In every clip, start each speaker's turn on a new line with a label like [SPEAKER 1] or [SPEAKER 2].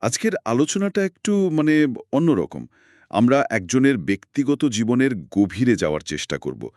[SPEAKER 1] আজকের আলোচনাটা একটু মানে অন্যরকম। আমরা একজনের ব্যক্তিগত জীবনের গভীরে যাওয়ার চেষ্টা করব।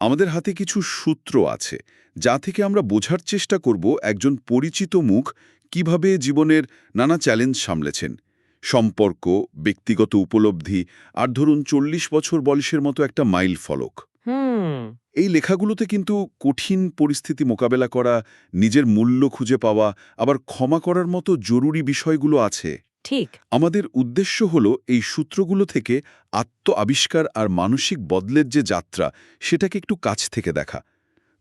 [SPEAKER 1] আমাদের হাতে কিছু সূত্র আছে, যা থেকে আমরা বোঝার চেষ্টা করব একজন পরিচিত মুখ কীভাবে জীবনের নানা চ্যালেঞ্জ সামলেছেন। সম্পর্ক, ব্যক্তিগত উপলব্ধি, আর ধরুন চল্লিশ বছর বয়সের মতো একটা মাইল ফলক।
[SPEAKER 2] হুম।
[SPEAKER 1] এই লেখাগুলোতে কিন্তু কঠিন পরিস্থিতি মোকাবেলা করা নিজের মূল্য খুঁজে পাওয়া আবার ক্ষমা করার মতো জরুরি বিষয়গুলো আছে।
[SPEAKER 2] ঠিক।
[SPEAKER 1] আমাদের উদ্দেশ্য হল এই সূত্রগুলো থেকে আত্ম আবিষ্কার আর মানসিক বদলের যে যাত্রা সেটাকে একটু কাছ থেকে দেখা।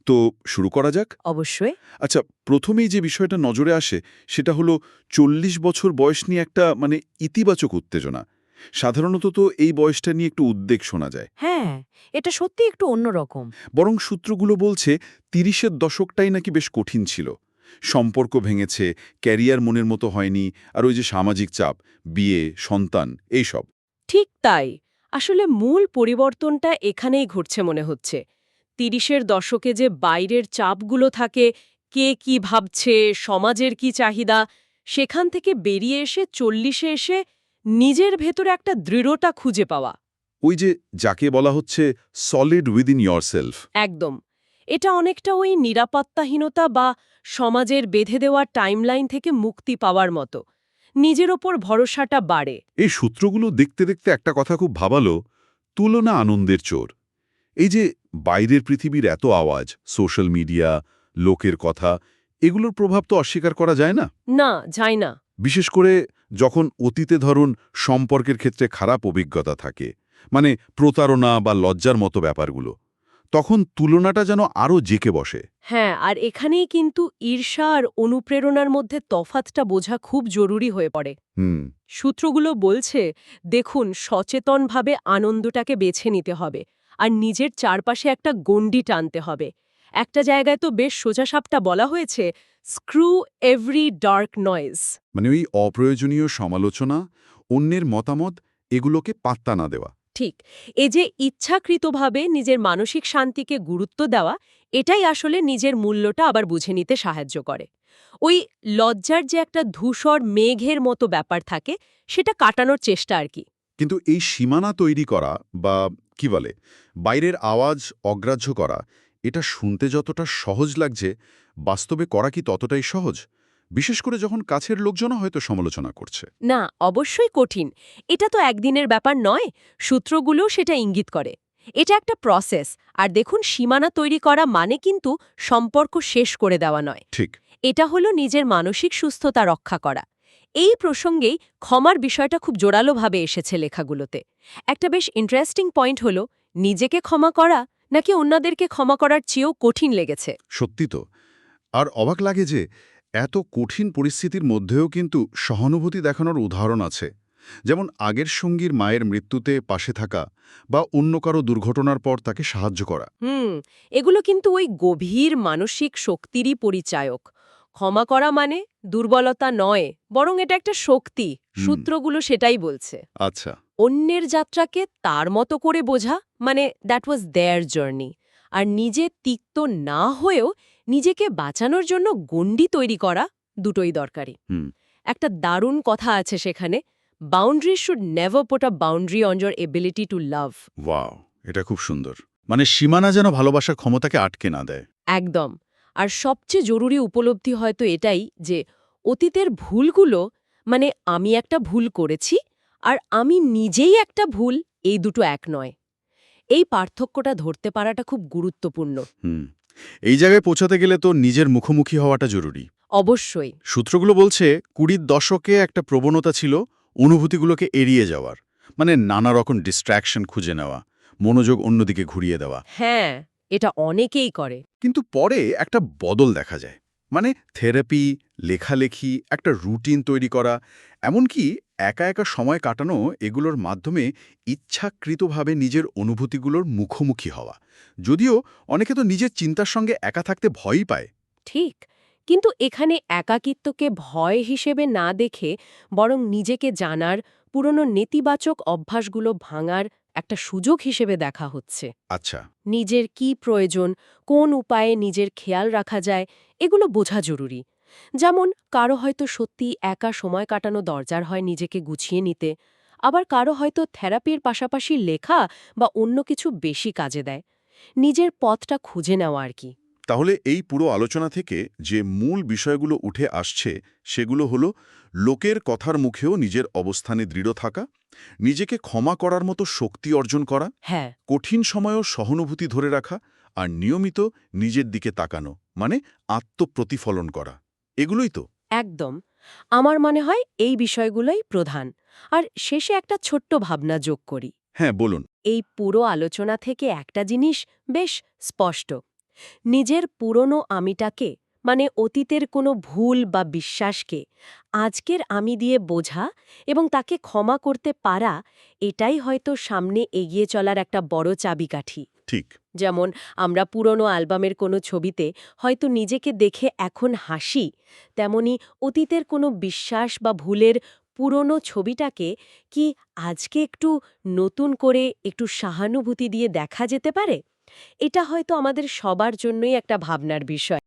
[SPEAKER 1] তো শুরু করা যাক।
[SPEAKER 2] অবশ্যই।
[SPEAKER 1] আচ্ছা প্রথমেই যে বিষয়টা নজরে আসে সেটা হলো চল্লিশ বছর বয়স নিয়ে একটা মানে ইতিবাচক উত্তেজনা। সাধারণত তো এই বয়সটা নিয়ে একটু উদ্বেগ শোনা যায়।
[SPEAKER 2] হ্যাঁ এটা সত্যি একটু অন্যরকম।
[SPEAKER 1] বরং সূত্রগুলো বলছে তিরিশের দশকটাই নাকি বেশ কঠিন ছিল। সম্পর্ক ভেঙেছে ক্যারিয়ার মনের মতো হয়নি আর ওই যে সামাজিক চাপ বিয়ে সন্তান এইসব।
[SPEAKER 2] ঠিক তাই। আসলে মূল পরিবর্তনটা এখানেই ঘটছে মনে হচ্ছে। তিরিশের দশকে যে বাইরের চাপগুলো থাকে কে কি ভাবছে সমাজের কি চাহিদা সেখান থেকে বেরিয়ে এসে চল্লিশে এসে নিজের ভেতরে একটা দৃঢ়তা খুঁজে পাওয়া।
[SPEAKER 1] ওই যে যাকে বলা হচ্ছে সলিড উইদিন ইয়রসেলফ
[SPEAKER 2] একদম। এটা অনেকটা ওই নিরাপত্তাহীনতা বা সমাজের বেঁধে দেওয়া টাইমলাইন থেকে মুক্তি পাওয়ার মতো। নিজের ওপর ভরসাটা বাড়ে।
[SPEAKER 1] এই সূত্রগুলো দেখতে দেখতে একটা কথা খুব ভাবালো তুলনা আনন্দের চোর। এই যে বাইরের পৃথিবীর এত আওয়াজ সোশ্যাল মিডিয়া লোকের কথা এগুলোর প্রভাব তো অস্বীকার করা যায় না?
[SPEAKER 2] না যায় না।
[SPEAKER 1] বিশেষ করে যখন অতীতে ধরুন সম্পর্কের ক্ষেত্রে খারাপ অভিজ্ঞতা থাকে মানে প্রতারণা বা লজ্জার মতো ব্যাপারগুলো তখন তুলনাটা যেন আরও জেকে বসে।
[SPEAKER 2] হ্যাঁ আর এখানেই কিন্তু ঈর্ষা আর অনুপ্রেরণার মধ্যে তফাতটা বোঝা খুব জরুরি হয়ে পড়ে।
[SPEAKER 1] হুম।
[SPEAKER 2] সূত্রগুলো বলছে দেখুন সচেতনভাবে আনন্দটাকে বেছে নিতে হবে আর নিজের চারপাশে একটা গণ্ডি টানতে হবে। একটা জায়গায় তো বেশ সোজাসাপটা বলা হয়েছে স্ক্রু এভরি ডার্ক নয়েজ।
[SPEAKER 1] মানে ওই অপ্রয়োজনীয় সমালোচনা অন্যের মতামত এগুলোকে পাত্তা না দেওয়া।
[SPEAKER 2] ঠিক। এ যে ইচ্ছাকৃতভাবে নিজের মানসিক শান্তিকে গুরুত্ব দেওয়া এটাই আসলে নিজের মূল্যটা আবার বুঝে নিতে সাহায্য করে। ওই লজ্জার যে একটা ধূসর মেঘের মতো ব্যাপার থাকে সেটা কাটানোর চেষ্টা আর কি।
[SPEAKER 1] কিন্তু এই সীমানা তৈরি করা বা কি বলে বাইরের আওয়াজ অগ্রাহ্য করা এটা শুনতে যতটা সহজ লাগছে বাস্তবে করা কি ততটাই সহজ? বিশেষ করে যখন কাছের লোকজনও হয়তো সমালোচনা করছে।
[SPEAKER 2] না অবশ্যই কঠিন। এটা তো একদিনের ব্যাপার নয় সূত্রগুলোও সেটা ইঙ্গিত করে। এটা একটা প্রসেস আর দেখুন সীমানা তৈরি করা মানে কিন্তু সম্পর্ক শেষ করে দেওয়া নয়।
[SPEAKER 1] ঠিক।
[SPEAKER 2] এটা হলো নিজের মানসিক সুস্থতা রক্ষা করা। এই প্রসঙ্গেই ক্ষমার বিষয়টা খুব জোরালোভাবে এসেছে লেখাগুলোতে। একটা বেশ ইন্টারেস্টিং পয়েন্ট হলো নিজেকে ক্ষমা করা নাকি অন্যদেরকে ক্ষমা করার চেয়েও কঠিন লেগেছে?
[SPEAKER 1] সত্যি তো। আর অবাক লাগে যে এত কঠিন পরিস্থিতির মধ্যেও কিন্তু সহানুভূতি দেখানোর উদাহরণ আছে। যেমন আগের সঙ্গীর মায়ের মৃত্যুতে পাশে থাকা বা অন্য কারও দুর্ঘটনার পর তাকে সাহায্য করা।
[SPEAKER 2] হুম এগুলো কিন্তু ওই গভীর মানসিক শক্তিরই পরিচায়ক। ক্ষমা করা মানে দুর্বলতা নয় বরং এটা একটা শক্তি। সূত্রগুলো সেটাই বলছে।
[SPEAKER 1] আচ্ছা।
[SPEAKER 2] অন্যের যাত্রাকে তার মতো করে বোঝা মানে দ্যাট ওয়াজ দেয়ার জার্নি আর নিজে তিক্ত না হয়েও নিজেকে বাঁচানোর জন্য গণ্ডি তৈরি করা দুটোই দরকারি।
[SPEAKER 1] হুম।
[SPEAKER 2] একটা দারুণ কথা আছে সেখানে boundary should never put a boundary on your ability to love
[SPEAKER 1] wow এটা খুব সুন্দর। মানে সীমানা যেন ভালোবাসার ক্ষমতাকে আটকে না দেয়।
[SPEAKER 2] একদম। আর সবচেয়ে জরুরি উপলব্ধি হয়তো এটাই যে অতীতের ভুলগুলো মানে আমি একটা ভুল করেছি আর আমি নিজেই একটা ভুল এই দুটো এক নয়। এই পার্থক্যটা ধরতে পারাটা খুব গুরুত্বপূর্ণ।
[SPEAKER 1] হুম। এই জায়গায় পৌঁছাতে গেলে তো নিজের মুখোমুখি হওয়াটা জরুরি।
[SPEAKER 2] অবশ্যই।
[SPEAKER 1] সূত্রগুলো বলছে কুড়ির দশকে একটা প্রবণতা ছিল অনুভূতিগুলোকে এড়িয়ে যাওয়ার মানে নানা রকম ডিস্ট্র্যাকশন খুঁজে নেওয়া মনোযোগ অন্যদিকে ঘুরিয়ে দেওয়া।
[SPEAKER 2] হ্যাঁ এটা অনেকেই করে।
[SPEAKER 1] কিন্তু পরে একটা বদল দেখা যায়। মানে থেরাপি, লেখালেখি, একটা রুটিন তৈরি করা, এমনকি একা একা সময় কাটানো এগুলোর মাধ্যমে ইচ্ছাকৃতভাবে নিজের অনুভূতিগুলোর মুখোমুখি হওয়া। যদিও অনেকে তো নিজের চিন্তার সঙ্গে একা থাকতে ভয়ই পায়।
[SPEAKER 2] ঠিক, কিন্তু এখানে একাকিত্বকে ভয় হিসেবে না দেখে বরং নিজেকে জানার পুরনো নেতিবাচক অভ্যাসগুলো ভাঙার একটা সুযোগ হিসেবে দেখা হচ্ছে।
[SPEAKER 1] আচ্ছা।
[SPEAKER 2] নিজের কি প্রয়োজন কোন উপায়ে নিজের খেয়াল রাখা যায় এগুলো বোঝা জরুরি। যেমন কারও হয়তো সত্যি একা সময় কাটানো দরজার হয় নিজেকে গুছিয়ে নিতে আবার কারও হয়তো থেরাপির পাশাপাশি লেখা বা অন্য কিছু বেশি কাজে দেয়। নিজের পথটা খুঁজে নেওয়া আর কি।
[SPEAKER 1] তাহলে এই পুরো আলোচনা থেকে যে মূল বিষয়গুলো উঠে আসছে সেগুলো হলো লোকের কথার মুখেও নিজের অবস্থানে দৃঢ় থাকা নিজেকে ক্ষমা করার মতো শক্তি অর্জন করা
[SPEAKER 2] হ্যাঁ।
[SPEAKER 1] কঠিন সময়েও সহানুভূতি ধরে রাখা আর নিয়মিত নিজের দিকে তাকানো মানে আত্মপ্রতিফলন করা। এগুলোই তো।
[SPEAKER 2] একদম। আমার মনে হয় এই বিষয়গুলোই প্রধান। আর শেষে একটা ছোট্ট ভাবনা যোগ করি।
[SPEAKER 1] হ্যাঁ বলুন।
[SPEAKER 2] এই পুরো আলোচনা থেকে একটা জিনিস বেশ স্পষ্ট। নিজের পুরনো আমিটাকে মানে অতীতের কোনো ভুল বা বিশ্বাসকে আজকের আমি দিয়ে বোঝা এবং তাকে ক্ষমা করতে পারা এটাই হয়তো সামনে এগিয়ে চলার একটা বড় চাবিকাঠি।
[SPEAKER 1] ঠিক।
[SPEAKER 2] যেমন আমরা পুরনো অ্যালবামের কোনো ছবিতে হয়তো নিজেকে দেখে এখন হাসি তেমনি অতীতের কোনো বিশ্বাস বা ভুলের পুরনো ছবিটাকে কি আজকে একটু নতুন করে একটু সহানুভূতি দিয়ে দেখা যেতে পারে? এটা হয়তো আমাদের সবার জন্যই একটা ভাবনার বিষয়।